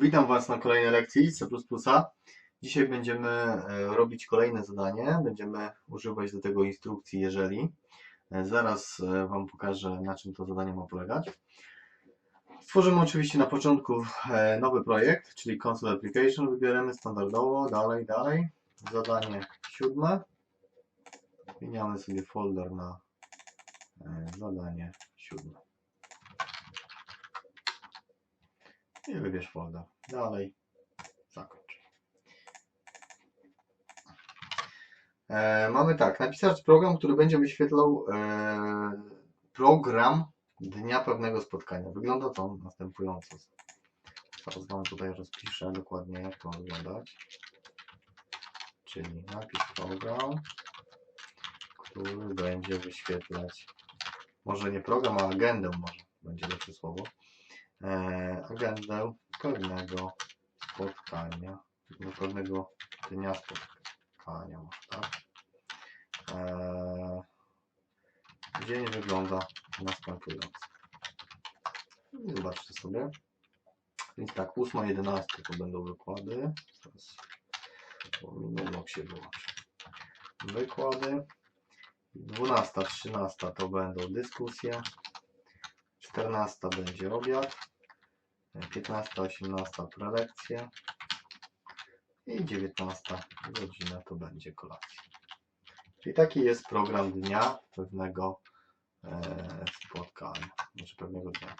Witam Was na kolejnej lekcji C++. Dzisiaj będziemy e, robić kolejne zadanie. Będziemy używać do tego instrukcji jeżeli. E, Zaraz e, Wam pokażę na czym to zadanie ma polegać. Stworzymy oczywiście na początku nowy projekt, czyli console application. Wybieramy standardowo, dalej, dalej. Zadanie siódme. Zmieniamy sobie folder na zadanie siódme. I wybierz folder. Dalej. Zakończ. E, mamy tak, napisać program, który będzie wyświetlał e, program dnia pewnego spotkania. Wygląda to następująco. Zaraz Wam tutaj rozpiszę dokładnie, jak to ma wyglądać. Czyli napisz program, który będzie wyświetlać, może nie program, a agendę może, będzie lepsze słowo e, agendę pewnego spotkania, no, pewnego dnia spotkania, tak? E, dzień wygląda następująco. Zobaczcie sobie. Więc tak, 8.11 to będą wykłady. Teraz minulok się wyłączy. Wykłady. 12, 13 to będą dyskusje. 14 będzie obiad. 15, 18 prelekcja i 19 godzina to będzie kolacja. Czyli taki jest program dnia pewnego e, spotkania, znaczy pewnego dnia.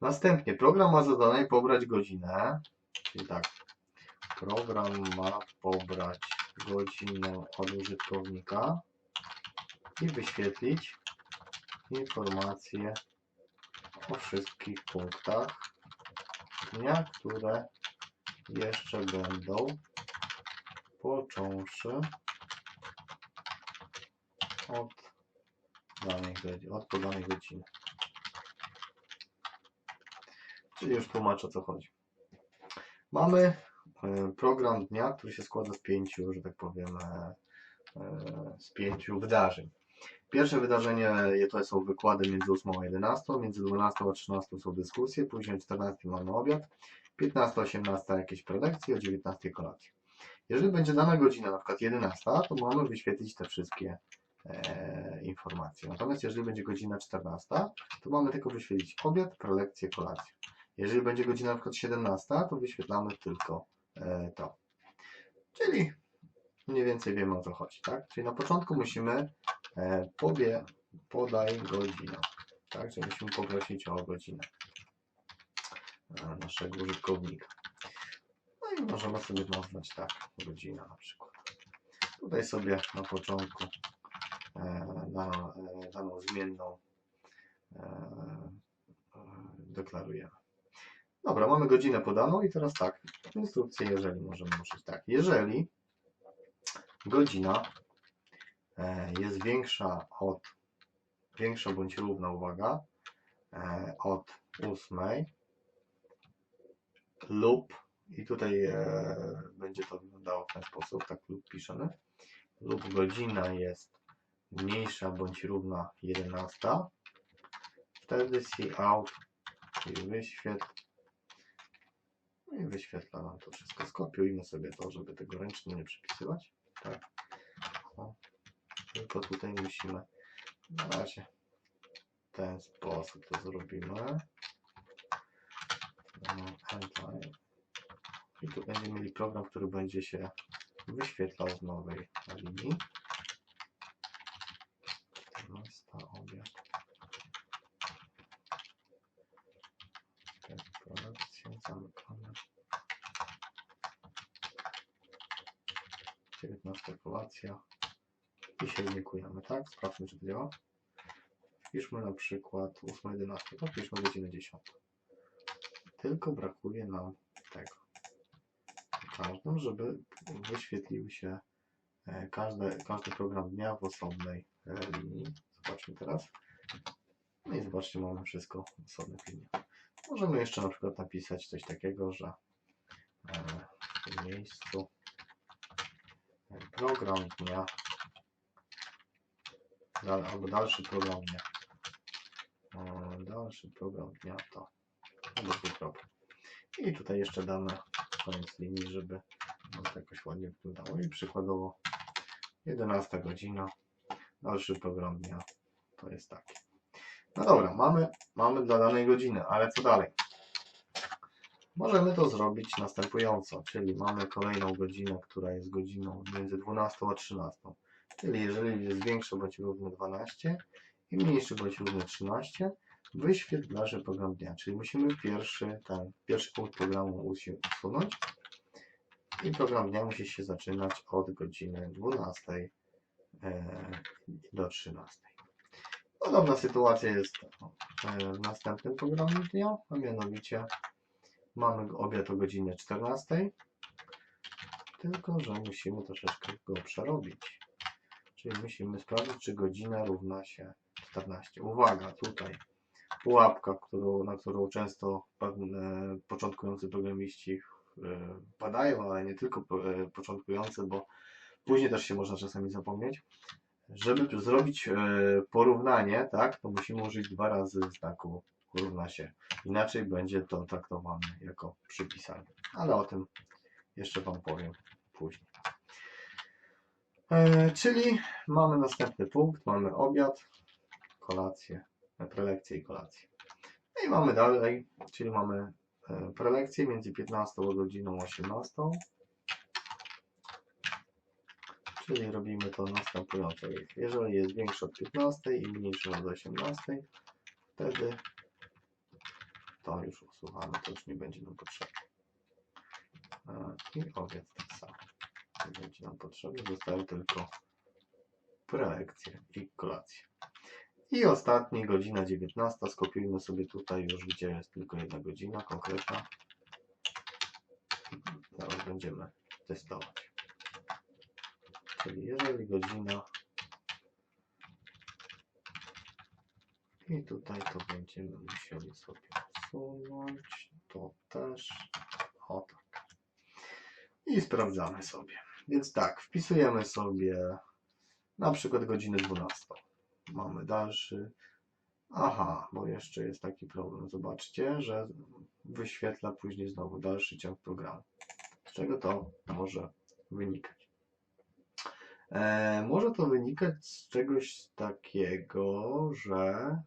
Następnie program ma zadanie pobrać godzinę, czyli tak, program ma pobrać godzinę od użytkownika i wyświetlić informacje o wszystkich punktach dnia, które jeszcze będą, począwszy od danej od podanej godziny. Czyli już tłumaczę o co chodzi. Mamy e, program dnia, który się składa z pięciu, że tak powiem, e, e, z pięciu wydarzeń. Pierwsze wydarzenie to są wykłady między 8 a 11, między 12 a 13 są dyskusje, później o 14 mamy obiad, 15 a 18 jakieś prelekcje, o 19 kolacje. Jeżeli będzie dana godzina, na przykład 11, to mamy wyświetlić te wszystkie e, informacje. Natomiast jeżeli będzie godzina 14, to mamy tylko wyświetlić obiad, prelekcje, kolację. Jeżeli będzie godzina na przykład 17, to wyświetlamy tylko e, to. Czyli mniej więcej wiemy o co chodzi, tak? Czyli na początku musimy e, powie, podaj godzinę, tak? Czyli musimy poprosić o godzinę e, naszego użytkownika. No i możemy sobie nazwać tak, godzina na przykład. Tutaj sobie na początku e, daną, e, daną zmienną e, e, deklarujemy. Dobra, mamy godzinę podaną i teraz tak, w instrukcji jeżeli możemy użyć tak. Jeżeli godzina e, jest większa od, większa bądź równa, uwaga, e, od 8 lub, i tutaj e, będzie to wyglądało w ten sposób, tak lub piszemy, lub godzina jest mniejsza bądź równa 11, wtedy see out, czyli wyświetl, no i wyświetla nam to wszystko. Skopiujmy sobie to, żeby tego ręcznie nie przypisywać. Tak. Tylko tutaj musimy na razie w ten sposób to zrobimy. No, Endline. I tu będziemy mieli program, który będzie się wyświetlał w nowej linii. 14 obiad. Kolekcję zamykamy. 19 kolacja i się wnikujemy, tak? Sprawdźmy, czy to działa. Wpiszmy na przykład 8.11, to wpiszmy godzinę 10. Tylko brakuje nam tego. Każdym, żeby wyświetlił się e, każde, każdy program dnia w osobnej e, linii. Zobaczmy teraz. No i zobaczcie, mamy wszystko w osobnych liniach. Możemy jeszcze na przykład napisać coś takiego, że e, w miejscu program dnia albo dalszy program dnia. Dalszy program dnia to albo dwukropek. I tutaj jeszcze damy koniec linii, żeby to jakoś ładnie wyglądało. I przykładowo 11 godzina, dalszy program dnia to jest taki. No dobra, mamy, mamy dla danej godziny, ale co dalej? Możemy to zrobić następująco, czyli mamy kolejną godzinę, która jest godziną między 12 a 13. Czyli jeżeli jest większy bądź równy 12 i mniejszy bądź równy 13, wyświetl dalszy program dnia. Czyli musimy pierwszy, ten, pierwszy punkt programu usunąć i program dnia musi się zaczynać od godziny 12 e, do 13. Podobna sytuacja jest e, w następnym programie dnia, a mianowicie mamy obiad o godzinie 14, tylko że musimy troszeczkę go przerobić. Czyli musimy sprawdzić, czy godzina równa się 14. Uwaga, tutaj pułapka, którą, na którą często początkujący programiści e, padają, ale nie tylko e, początkujący, bo później też się można czasami zapomnieć. Żeby zrobić e, porównanie, tak, to musimy użyć dwa razy znaku równa się. Inaczej będzie to traktowane jako przypisanie. Ale o tym jeszcze Wam powiem później. E, czyli mamy następny punkt, mamy obiad, kolację, e, prelekcję i kolację. No i mamy dalej, czyli mamy e, prelekcję między 15 a godziną 18. Czyli robimy to następująco. Jeżeli jest większy od 15 i mniejszy od 18, wtedy to już usuwamy, to już nie będzie nam potrzebne. I obiad tak samo. Nie będzie nam potrzebny, zostały tylko prelekcje i kolacje. I ostatni, godzina 19. Skopiujmy sobie tutaj już, gdzie jest tylko jedna godzina konkretna. Zaraz będziemy testować. Czyli jeżeli godzina i tutaj to będziemy musieli sobie usunąć, to też, o tak. I sprawdzamy sobie. Więc tak, wpisujemy sobie na przykład godzinę 12. Mamy dalszy. Aha, bo jeszcze jest taki problem. Zobaczcie, że wyświetla później znowu dalszy ciąg programu. Z czego to może wynikać? E, może to wynikać z czegoś takiego, że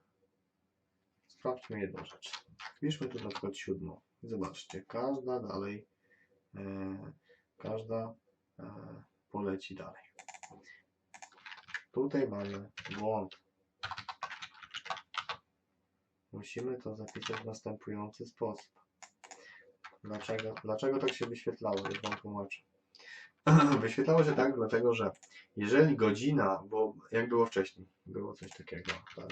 sprawdźmy jedną rzecz. Wpiszmy tu na przykład siódmą. Zobaczcie, każda dalej, e, każda poleci dalej. Tutaj mamy błąd. Musimy to zapisać w następujący sposób. Dlaczego, dlaczego tak się wyświetlało? Już Wam tłumaczę. Wyświetlało się tak, dlatego że jeżeli godzina, bo jak było wcześniej, było coś takiego, tak,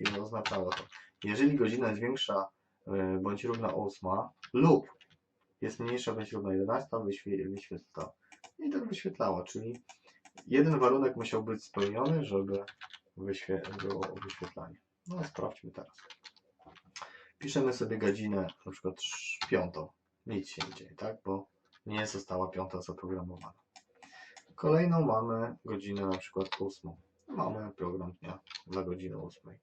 i oznaczało to, jeżeli godzina jest większa y, bądź równa 8 lub jest mniejsza bądź równa 11, wyświe- wyświetla. I tak wyświetlało, czyli jeden warunek musiał być spełniony, żeby wyświe było wyświetlanie. No sprawdźmy teraz. Piszemy sobie godzinę na przykład piątą. Nic się nie dzieje, tak? Bo nie została piąta zaprogramowana. Kolejną mamy godzinę na przykład ósmą. Mamy program dnia dla godziny ósmej.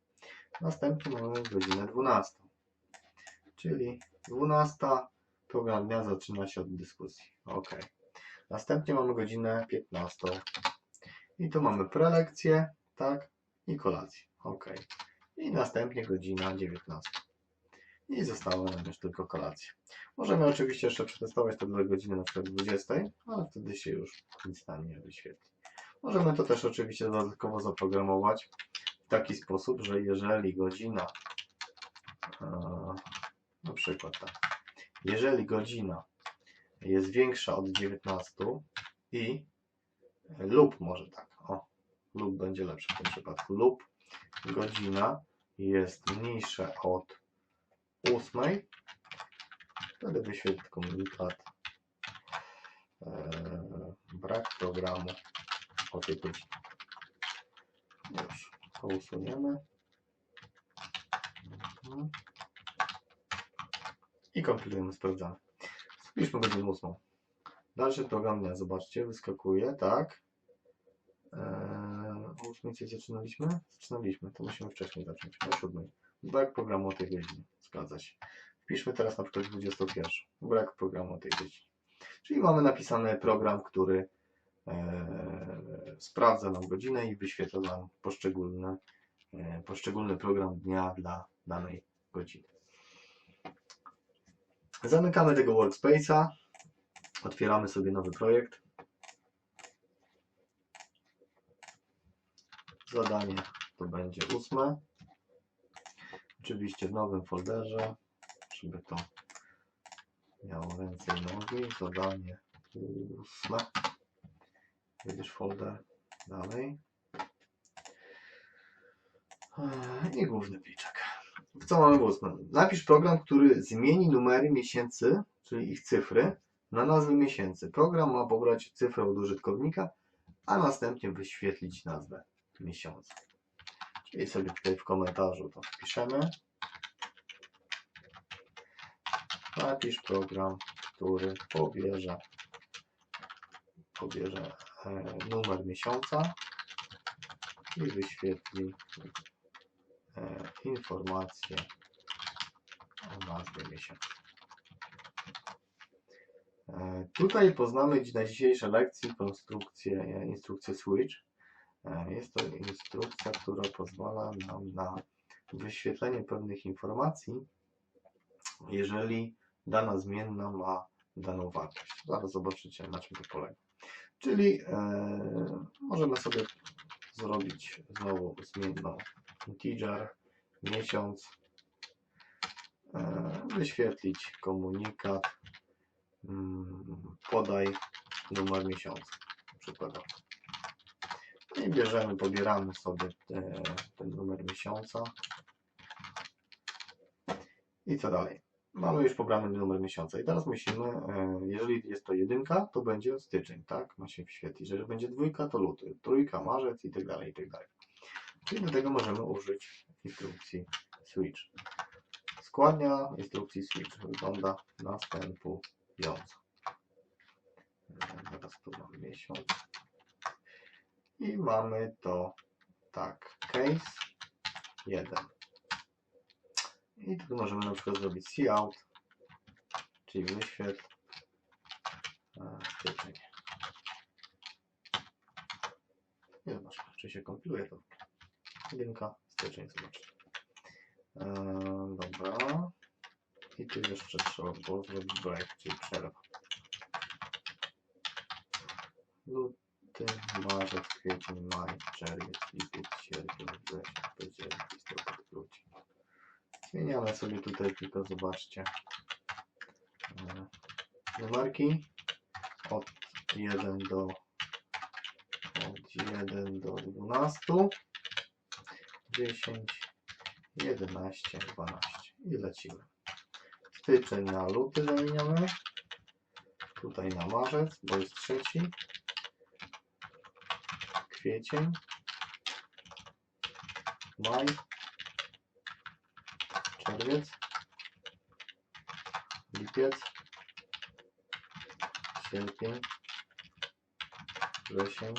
Następnie mamy godzinę 12. Czyli 12 program dnia zaczyna się od dyskusji. Ok. Następnie mamy godzinę 15. I tu mamy prelekcję, tak? I kolację. Ok. I następnie godzina 19. I została nam już tylko kolacja. Możemy oczywiście jeszcze przetestować to do godziny na przykład 20, ale wtedy się już nic nam nie wyświetli. Możemy to też oczywiście dodatkowo zaprogramować w taki sposób, że jeżeli godzina, e, na przykład tak, jeżeli godzina jest większa od 19 i lub może tak, o, lub będzie lepsze w tym przypadku, lub godzina jest mniejsza od 8, wtedy wyświetl komunikat e, brak programu o tej godzinie. Już to usuniemy. Mhm. I kompilujemy, sprawdzamy. Wpiszmy godzinę 8. Dalszy program dnia, zobaczcie, wyskakuje, tak. O 8 coś zaczynaliśmy? Zaczynaliśmy, to musimy wcześniej zacząć, o 7. Brak programu o tej godzinie, zgadza się. Wpiszmy teraz na przykład 21. Brak programu o tej dziedzinie. Czyli mamy napisany program, który e, sprawdza nam godzinę i wyświetla nam poszczególne, e, poszczególny program dnia dla danej godziny. Zamykamy tego workspace'a. Otwieramy sobie nowy projekt. Zadanie to będzie ósme. Oczywiście w nowym folderze, żeby to miało ręce i nogi. Zadanie ósme. Jedziesz folder dalej. I główny pliczek. Co mamy w ósmym? Napisz program, który zmieni numery miesięcy, czyli ich cyfry, na nazwy miesięcy. Program ma pobrać cyfrę od użytkownika, a następnie wyświetlić nazwę miesiąca. Czyli sobie tutaj w komentarzu to wpiszemy. Napisz program, który pobierze, pobierze e, numer miesiąca i wyświetli e, informację o nazwie miesiąca. E, Tutaj poznamy na dzisiejszej lekcji konstrukcję, e, instrukcję switch. Jest to instrukcja, która pozwala nam na wyświetlenie pewnych informacji, jeżeli dana zmienna ma daną wartość. Zaraz zobaczycie, na czym to polega. Czyli e, możemy sobie zrobić znowu zmienną integer, miesiąc, e, wyświetlić komunikat, mm, podaj numer miesiąca, przykładowo. I bierzemy, pobieramy sobie te, ten numer miesiąca. I co dalej? Mamy już pobrany numer miesiąca i teraz musimy, e, jeżeli jest to jedynka, to będzie styczeń, tak? Ma się wyświetlić. Jeżeli będzie dwójka, to luty, trójka, marzec i tak dalej, i tak dalej. Czyli do tego możemy użyć instrukcji switch. Składnia instrukcji switch wygląda następująco. Teraz tu mamy miesiąc. I mamy to tak, case 1. I tu możemy na przykład zrobić cout, czyli wyświetl styczeń. Nie zobaczmy, czy się kompiluje to. Jedynka, styczeń, zobaczcie. E, dobra. I tu jeszcze trzeba było zrobić break, czyli przerwa. Luty, marzec, kwiecień, maj, czerwiec, lipiec, sierpień, wrzesień, październik, listopad, grudzień. Zmieniamy sobie tutaj tylko, zobaczcie, numerki od 1 do od 1 do 12, 10, 11, 12 i lecimy. Styczeń na luty zamieniamy, tutaj na marzec, bo jest trzeci, kwiecień, maj, czerwiec, lipiec, sierpień, wrzesień,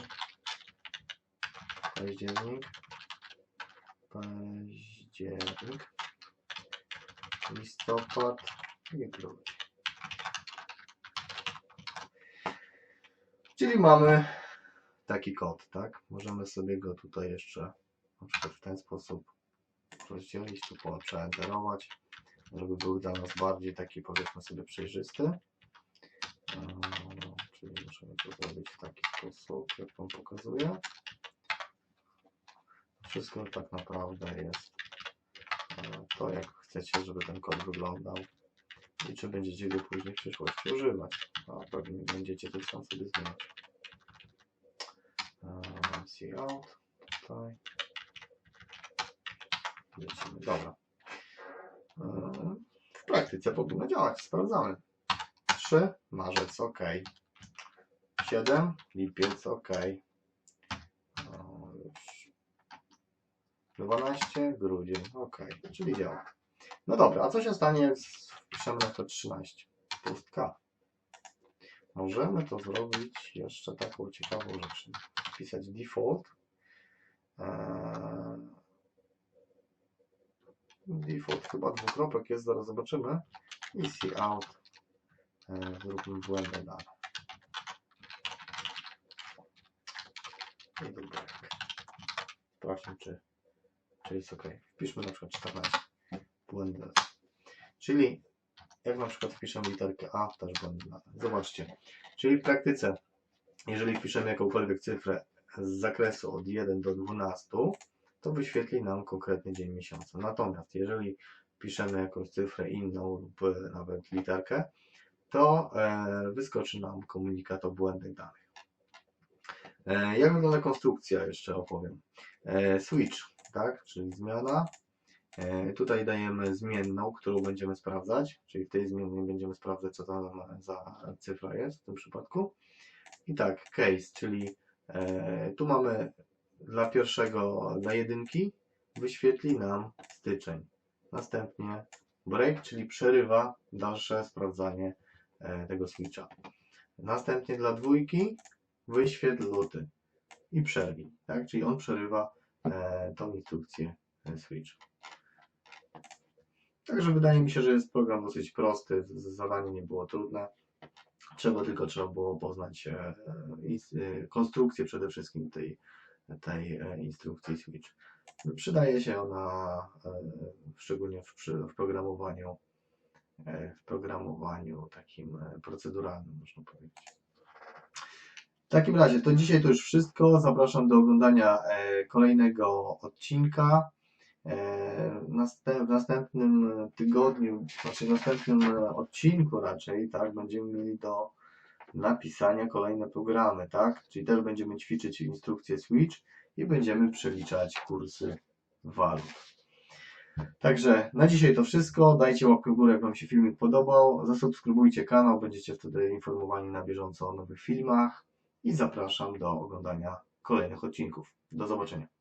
październik, październik, listopad. I grudzień. Czyli mamy taki kod, tak? Możemy sobie go tutaj jeszcze na przykład w ten sposób rozdzielić, tu po- przeenterować, żeby był dla nas bardziej taki powiedzmy sobie przejrzysty. Eee, Czyli możemy to zrobić w taki sposób, jak Wam pokazuję. Wszystko tak naprawdę jest e, to, jak chcecie, żeby ten kod wyglądał i czy będziecie go później w przyszłości używać. A pewnie będziecie coś tam sobie zmieniać. See out. Lecimy. Dobra. Eee, W praktyce powinno działać. Sprawdzamy. 3 marzec, ok. 7 lipiec, ok. O, już. 12 grudzień, ok. Czyli działa. No dobra, a co się stanie, jak wpiszemy na przykład 13? Pustka. Możemy to zrobić jeszcze taką ciekawą rzecz. Wpisać default. Eee, default chyba dwukropek jest, zaraz zobaczymy. I see out. E, Zróbmy błędne dane. I dubek. Sprawdźmy, czy, czy jest ok. Wpiszmy na przykład 14. Błędne dane. Czyli jak na przykład wpiszemy literkę A, też błędne dane. Zobaczcie. Czyli w praktyce, jeżeli wpiszemy jakąkolwiek cyfrę z zakresu od 1 do 12, to wyświetli nam konkretny dzień miesiąca. Natomiast jeżeli piszemy jakąś cyfrę inną lub e, nawet literkę, to e, wyskoczy nam komunikat o błędnych danych. E, jak wygląda konstrukcja, jeszcze opowiem. Switch, tak, czyli zmiana. Tutaj dajemy zmienną, którą będziemy sprawdzać, czyli w tej zmiennej będziemy sprawdzać, co tam za cyfra jest w tym przypadku. I tak, case, czyli tu mamy dla pierwszego, dla jedynki wyświetli nam styczeń. Następnie break, czyli przerywa dalsze sprawdzanie e, tego switcha. Następnie dla dwójki wyświetl luty i przerwij, tak? Czyli on przerywa e, tą instrukcję e, switch. Także wydaje mi się, że jest program dosyć prosty, zadanie nie było trudne. Czego tylko trzeba było poznać konstrukcję przede wszystkim tej, tej e, instrukcji switch. Przydaje się ona e, szczególnie w, w programowaniu e, w programowaniu takim proceduralnym, można powiedzieć. W takim razie, to dzisiaj to już wszystko. Zapraszam do oglądania kolejnego odcinka. W następnym tygodniu, znaczy w następnym odcinku raczej, tak, będziemy mieli do napisania kolejne programy, tak? Czyli też będziemy ćwiczyć instrukcję Switch i będziemy przeliczać kursy walut. Także na dzisiaj to wszystko. Dajcie łapkę w górę, jak Wam się filmik podobał. Zasubskrybujcie kanał, będziecie wtedy informowani na bieżąco o nowych filmach. I zapraszam do oglądania kolejnych odcinków. Do zobaczenia.